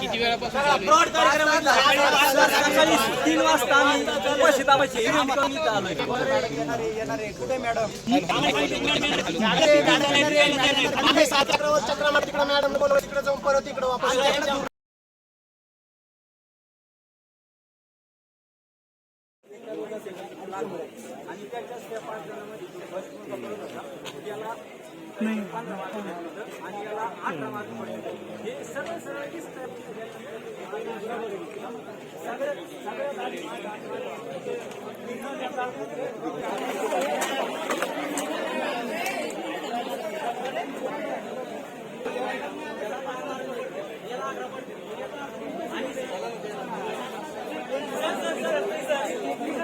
किती वेळापासून चालू आहे? सकाळी तीन वाजता आम्ही उपस्थित आम्हाला event करून इथं आलोय.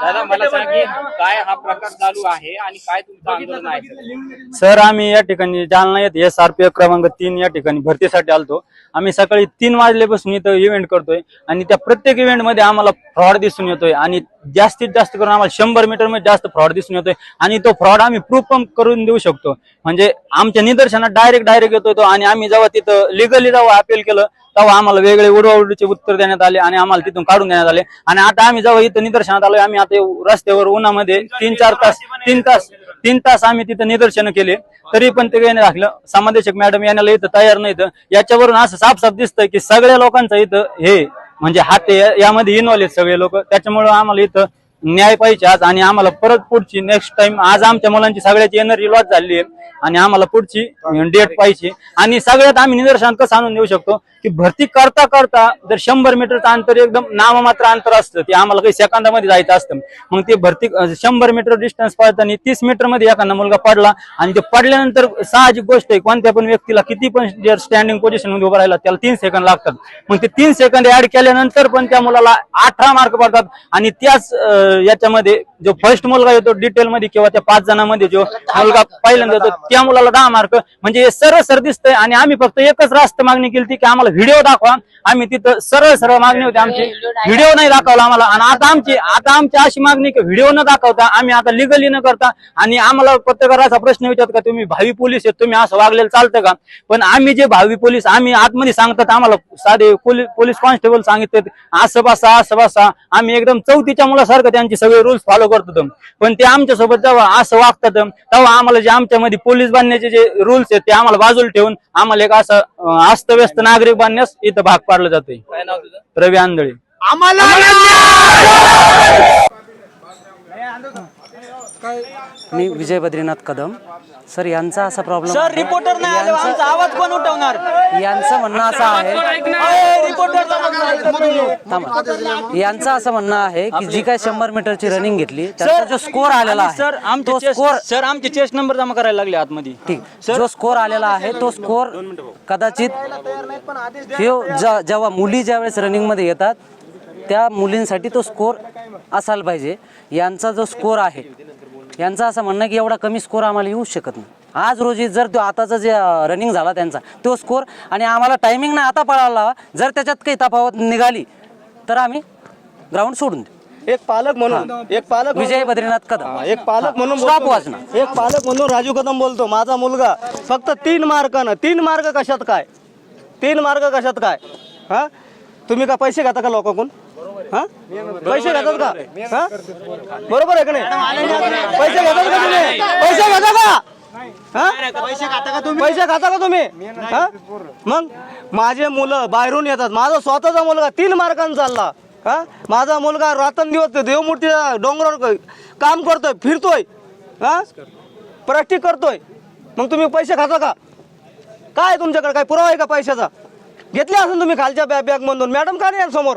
दादा मला सांग की काय हा प्रकार चालू आहे आणि काय तुमचं आंदोलन आहे? सर? आम्ही या ठिकाणी जालना येत एस आर पी एफ क्रमांक तीन या ठिकाणी भरतीसाठी आलतो. आम्ही सकाळी तीन वाजल्यापासून इथं इव्हेंट करतोय आणि त्या प्रत्येक इव्हेंटमध्ये आम्हाला फ्रॉड दिसून येतोय आणि जास्तीत जास्त करून आम्हाला शंभर मीटरमध्ये जास्त फ्रॉड दिसून येतोय आणि तो फ्रॉड आम्ही प्रूफ पण करून देऊ शकतो. म्हणजे आमच्या निदर्शनात डायरेक्ट डायरेक्ट येतोय तो आणि आम्ही जेव्हा तिथं लिगली जेव्हा अपील केलं तेव्हा आम्हाला वेगळे उडवाउडीचे उत्तर देण्यात आले आणि आम्हाला तिथून काढून देण्यात आले. आणि आता आम्ही जेव्हा इथं निदर्शनात आलो आम्ही आता रस्त्यावर उन्हामध्ये तीन चार तास तीन तास तीन तास आम्ही तिथं निदर्शन केले. तरी पण ते काही नाही राखलं. समादेशक मॅडम येण्याला इथं तयार नाहीत. याच्यावरून असं साफसाफ दिसतंय की सगळ्या लोकांचं इथं हे म्हणजे हाते यामध्ये इन्व्हॉल्व आहेत सगळे लोक. त्याच्यामुळे आम्हाला इथं न्याय पाहिजे आज आणि आम्हाला परत पुढची नेक्स्ट टाइम आज आमच्या मुलांची सगळ्याची एनर्जी लॉस झाली आहे आणि आम्हाला पुढची डेट पाहिजे. आणि सगळ्यात आम्ही निदर्शन कसं आणून देऊ शकतो? की भरती करता करता जर शंभर मीटरचं अंतर एकदम नाममात्र अंतर असतं ते आम्हाला काही सेकंदामध्ये जायचं असतं. मग ते भरती शंभर मीटर डिस्टन्स पळताना तीस मीटरमध्ये एखादा मुलगा पडला आणि ते पडल्यानंतर साहजिक गोष्ट आहे कोणत्या पण व्यक्तीला किती पण जर स्टँडिंग पोझिशनमध्ये उभं राहिला त्याला तीन सेकंद लागतात. मग ते तीन सेकंद ऍड केल्यानंतर पण त्या मुलाला अठरा मार्क पडतात आणि त्याच याच्यामध्ये जो फर्स्ट मुलगा येतो डिटेल मध्ये किंवा त्या पाच जणांमध्ये जो मुलगा पहिल्यांदा येतो त्या मुलाला दहा मार्क म्हणजे हे सरळ सर दिसतंय आणि आम्ही फक्त एकच रास्त मागणी केली होती की आम्हाला व्हिडिओ दाखवा. आम्ही तिथं सरळ सरळ मागणी होती. आमची व्हिडिओ नाही दाखवला. आम्हाला. आणि आता आमची आता आमची अशी मागणी की व्हिडिओ न दाखवता आम्ही आता लिगली न करता आणि आम्हाला पत्रकाराचा प्रश्न विचारत का तुम्ही भावी पोलीस आहेत? तुम्ही असं वागलेलं चालतं का? पण आम्ही जे भावी पोलीस आम्ही आतमध्ये सांगतात आम्हाला साधे पोलीस पोलीस कॉन्स्टेबल सांगितले असं बसा असं बसा. आम्ही एकदम चौथीच्या मुलासारखं त्यांचे सगळे रूल्स फॉलो करतो पण ते आमच्यासोबत जेव्हा असं वागतात तेव्हा आम्हाला जे आमच्यामध्ये पोलीस बांधण्याचे जे रूल्स आहेत ते आम्हाला बाजूला ठेवून आम्हाला एक असं अस्तव्यस्त नागरिक बांधण्यास इथं भाग पाडलं जातोय. काय नाव तुझं? रवी आंधळे. मी विजय बद्रीनाथ कदम. सर यांचा असा प्रॉब्लेम सर रिपोर्टर नाही आले आमचा आवाज कोण उठवणार? यांचं म्हणणं असं आहे. यांचं असं म्हणणं आहे की जी काय शंभर मीटरची रनिंग घेतली त्याचा जो स्कोर आलेला आणि सर आहे आमचे तो स्कोर सर आमचे चेस्ट नंबर जमा करायला लागले आतमध्ये. ठीक. जो स्कोर आलेला आहे तो स्कोर कदाचित जेव्हा मुली ज्यावेळेस रनिंगमध्ये येतात त्या मुलींसाठी तो स्कोर असायला पाहिजे. यांचा जो स्कोर आहे यांचं असं म्हणणं की एवढा कमी स्कोर आम्हाला येऊ शकत नाही. आज रोजी जर तो आताचा जे रनिंग झाला त्यांचा तो स्कोर आणि आम्हाला टायमिंग नाही आता पळायला लावा जर त्याच्यात काही तफावत निघाली तर आम्ही ग्राउंड सोडून देऊ. एक पालक म्हणून एक पालक विजय बद्रीनाथ कदम. एक पालक म्हणून स्टॉप. वाचणं एक पालक म्हणून राजू कदम बोलतो माझा मुलगा फक्त तीन मार्कानं तीन मार्क कशात काय? तीन मार्क कशात काय? हा? तुम्ही का पैसे घेता का लोकांकडून? हा? पैसे घेतात का? हा? बरोबर आहे का नाही? पैसे घेतात का तुम्ही? पैसे घेता का? हा? पैसे खाता का तुम्ही? हा? मग? माझे मुलं बाहेरून येतात. माझा स्वतःचा मुलगा तीन मार्कांनी चालला. हा? माझा मुलगा रात्रंदिवस देवमूर्तीचा डोंगरावर काम करतोय फिरतोय. हा? प्रॅक्टिस करतोय. मग तुम्ही पैसे खाता का? काय तुमच्याकडे? काय पुरावा आहे का पैशाचा? घेतले असेल तुम्ही खालच्या बॅग बॅग मधून मॅडम का नाही समोर?